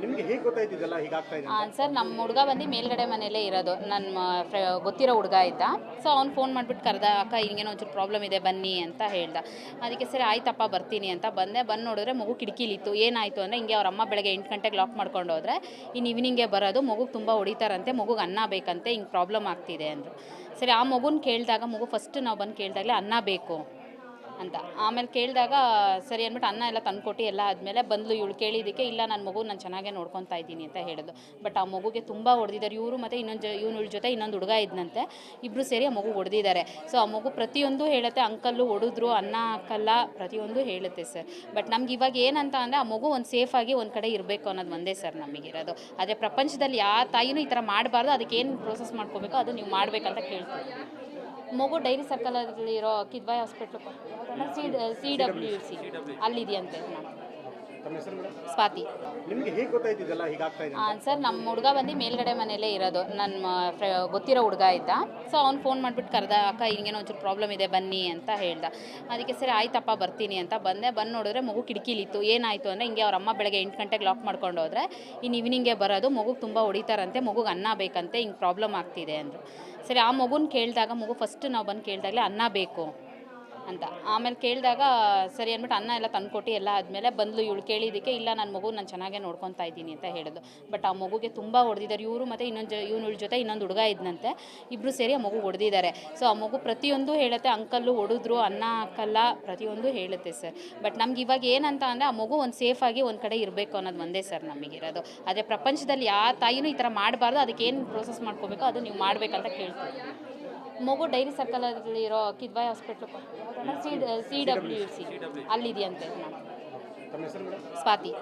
ನಿಮ್ಗೆ ಹೇಗೆ ಗೊತ್ತಾಯ್ತಿದೆಲ್ಲ? ಹೀಗಾಗ್ತಾ ಇದೆ ಹಾಂ ಸರ್ ನಮ್ಮ ಹುಡುಗ ಬಂದು ಮೇಲ್ಗಡೆ ಮನೆಯಲ್ಲೇ ಇರೋದು. ನನ್ನ ಗೊತ್ತಿರೋ ಹುಡುಗ ಆಯ್ತ ಸೊ ಅವ್ನು ಫೋನ್ ಮಾಡಿಬಿಟ್ಟು ಕರೆದ, ಅಕ್ಕ, ಹಿಂಗೇನೋ ಒಂಚೂರು ಪ್ರಾಬ್ಲಮ್ ಇದೆ, ಬನ್ನಿ ಅಂತ ಹೇಳ್ದ. ಅದಕ್ಕೆ, ಸರಿ, ಆಯ್ತಪ್ಪ, ಬರ್ತೀನಿ ಅಂತ ಬಂದೆ. ಬಂದು ನೋಡಿದ್ರೆ ಮಗು ಕಿಟಕಿಲಿತ್ತು. ಏನಾಯಿತು ಅಂದರೆ, ಹಿಂಗೆ ಅವ್ರ ಅಮ್ಮ ಬೆಳಗ್ಗೆ ಎಂಟು ಗಂಟೆಗೆ ಲಾಕ್ ಮಾಡ್ಕೊಂಡು ಹೋದ್ರೆ ಇನ್ನು ಈವ್ನಿಂಗೆ ಬರೋದು ಮಗುಗೆ ತುಂಬ ಹೊಡಿತಾರಂತೆ, ಮಗುಗೆ ಅನ್ನ ಬೇಕಂತೆ, ಹಿಂಗೆ ಪ್ರಾಬ್ಲಮ್ ಆಗ್ತಿದೆ ಅಂದರು. ಸರಿ, ಆ ಮಗುನ ಕೇಳಿದಾಗ, ಮಗು ಫಸ್ಟ್ ನಾವು ಬಂದು ಕೇಳಿದಾಗಲೇ, ಅನ್ನ ಬೇಕು ಅಂತ. ಆಮೇಲೆ ಕೇಳಿದಾಗ, ಸರಿ ಅಂದ್ಬಿಟ್ಟು ಅನ್ನ ಎಲ್ಲ ತಂದುಕೊಟ್ಟು ಎಲ್ಲ ಆದಮೇಲೆ ಬಂದ್ಲು ಇವಳು ಕೇಳಿದ್ದಕ್ಕೆ, ಇಲ್ಲ ನನ್ನ ಮಗು ನಾನು ಚೆನ್ನಾಗೇ ನೋಡ್ಕೊತಾ ಇದ್ದೀನಿ ಅಂತ ಹೇಳಿದ್ರು ಬಟ್ ಆ ಮಗುಗೆ ತುಂಬ ಹೊಡೆದಿದ್ದಾರೆ. ಇವರು ಮತ್ತು ಇನ್ನೊಂದು ಜ, ಇವನ ಜೊತೆ ಇನ್ನೊಂದು ಹುಡುಗ ಇದ್ದಂತೆ ಇಬ್ಬರು ಸೇರಿ ಆ ಮಗು ಹೊಡೆದಿದ್ದಾರೆ. ಸೊ ಆ ಮಗು ಪ್ರತಿಯೊಂದು ಹೇಳುತ್ತೆ, ಅಂಕಲ್ಲು ಹೊಡೆದ್ರು, ಅನ್ನ ಹಾಕಲ್ಲ ಪ್ರತಿಯೊಂದು ಹೇಳುತ್ತೆ ಸರ್ ಬಟ್ ನಮ್ಗೆ ಇವಾಗ ಏನಂತ ಅಂದರೆ ಆ ಮಗು ಒಂದು ಸೇಫಾಗಿ ಒಂದು ಕಡೆ ಇರಬೇಕು ಅನ್ನೋದು ಒಂದೇ ಸರ್ ನಮಗಿರೋದು ಆದರೆ ಪ್ರಪಂಚದಲ್ಲಿ ಯಾವ ತಾಯಿನೂ ಈ ಥರ ಮಾಡಬಾರ್ದು. ಅದಕ್ಕೆ ಏನು ಪ್ರೋಸೆಸ್ ಮಾಡ್ಕೋಬೇಕು ಅದು ನೀವು ಮಾಡಬೇಕಂತ ಕೇಳ್ತೀವಿ. ಮಗು dairy ಸರ್ಕಲಲ್ಲಿರೋ Kidwai hospital C C W C. ಅಲ್ಲಿದೆಯಂತೆ. Swathi. ನಿಮಗೆ ಹೇಗೆ ಗೊತ್ತಾಯ್ತು ಇದೆಲ್ಲ ಹೀಗಾಗ್ತಾ ಇದೆ ಅಂತ? ಸರ್ ನಮ್ಮ ಹುಡುಗ ಬಂದು ಮೇಲ್ಗಡೆ ಮನೆಯಲ್ಲೇ ಇರೋದು. ನನ್ನ ಫ್ರೆ ಗೊತ್ತಿರೋ ಹುಡುಗ ಇದ್ದ. ಸೊ ಅವ್ನು ಫೋನ್ ಮಾಡಿಬಿಟ್ಟು ಕರೆದ ಅಕ್ಕ ಹಿಂಗೇನೋ ಒಂಚೂರು ಪ್ರಾಬ್ಲಮ್ ಇದೆ ಬನ್ನಿ ಅಂತ ಹೇಳ್ದ. ಅದಕ್ಕೆ ಸರಿ ಆಯ್ತಪ್ಪ ಬರ್ತೀನಿ ಅಂತ ಬಂದೆ. ಬಂದು ನೋಡಿದ್ರೆ ಮಗು ಕಿಟಕಿಲಿತ್ತು. ಏನಾಯಿತು ಅಂದರೆ ಹಿಂಗೆ ಅವ್ರ ಅಮ್ಮ ಬೆಳಗ್ಗೆ ಎಂಟು ಗಂಟೆಗೆ ಲಾಕ್ ಮಾಡ್ಕೊಂಡು ಹೋದ್ರೆ ಇನ್ನು ಈವ್ನಿಂಗೆ ಬರೋದು ಮಗುಗೆ ತುಂಬ ಹೊಡಿತಾರಂತೆ ಮಗುಗೆ ಅನ್ನ ಬೇಕಂತೆ ಹಿಂಗೆ ಪ್ರಾಬ್ಲಮ್ ಆಗ್ತಿದೆ ಅಂದರು. ಸರಿ ಆ ಮಗುನ ಕೇಳಿದಾಗ ಮಗು ಫಸ್ಟ್ ನಾವು ಬಂದು ಕೇಳಿದಾಗಲೇ ಅನ್ನ ಬೇಕು ಅಂತ. ಆಮೇಲೆ ಕೇಳಿದಾಗ, ಸರಿ ಅಂದ್ಬಿಟ್ಟು ಅನ್ನ ಎಲ್ಲ ತಂದುಕೊಟ್ಟು ಎಲ್ಲ ಆದಮೇಲೆ ಬಂದ್ಲು ಇವಳು ಕೇಳಿದ್ದಕ್ಕೆ ಇಲ್ಲ ನನ್ನ ಮಗು ನಾನು ಚೆನ್ನಾಗೇ ನೋಡ್ಕೊತಾ ಇದ್ದೀನಿ ಅಂತ ಹೇಳಿದ್ರು ಬಟ್ ಆ ಮಗುಗೆ ತುಂಬ ಹೊಡೆದಿದ್ದಾರೆ. ಇವರು ಮತ್ತು ಇನ್ನೊಂದು ಜ, ಇವನ ಜೊತೆ ಇನ್ನೊಂದು ಹುಡುಗ ಇದ್ದಂತೆ ಇಬ್ಬರು ಸೇರಿ ಆ ಮಗು ಹೊಡೆದಿದ್ದಾರೆ. ಸೊ ಆ ಮಗು ಪ್ರತಿಯೊಂದು ಹೇಳುತ್ತೆ. ಅಂಕಲ್ಲು ಹೊಡೆದ್ರು, ಅನ್ನ ಹಾಕಲ್ಲ ಪ್ರತಿಯೊಂದು ಹೇಳುತ್ತೆ ಸರ್. ಬಟ್ ನಮ್ಗೆ ಇವಾಗ ಏನಂತ ಅಂದರೆ ಆ ಮಗು ಒಂದು ಸೇಫಾಗಿ ಒಂದು ಕಡೆ ಇರಬೇಕು ಅನ್ನೋದು ಒಂದೇ ಸರ್ ನಮಗಿರೋದು. ಆದರೆ ಪ್ರಪಂಚದಲ್ಲಿ ಯಾವ ತಾಯಿನೂ ಈ ಥರ ಮಾಡಬಾರ್ದು. ಅದಕ್ಕೆ ಏನು ಪ್ರೋಸೆಸ್ ಮಾಡ್ಕೋಬೇಕು? ಅದು ನೀವು ಮಾಡಬೇಕಂತ ಕೇಳ್ತೀವಿ. ಮಗು ಡೈರಿ ಸರ್ಕಲಲ್ಲಿ ಇರೋ Kidwai hospital. C C W C. ಅಲ್ಲಿದೆಯಂತೆ. Swati.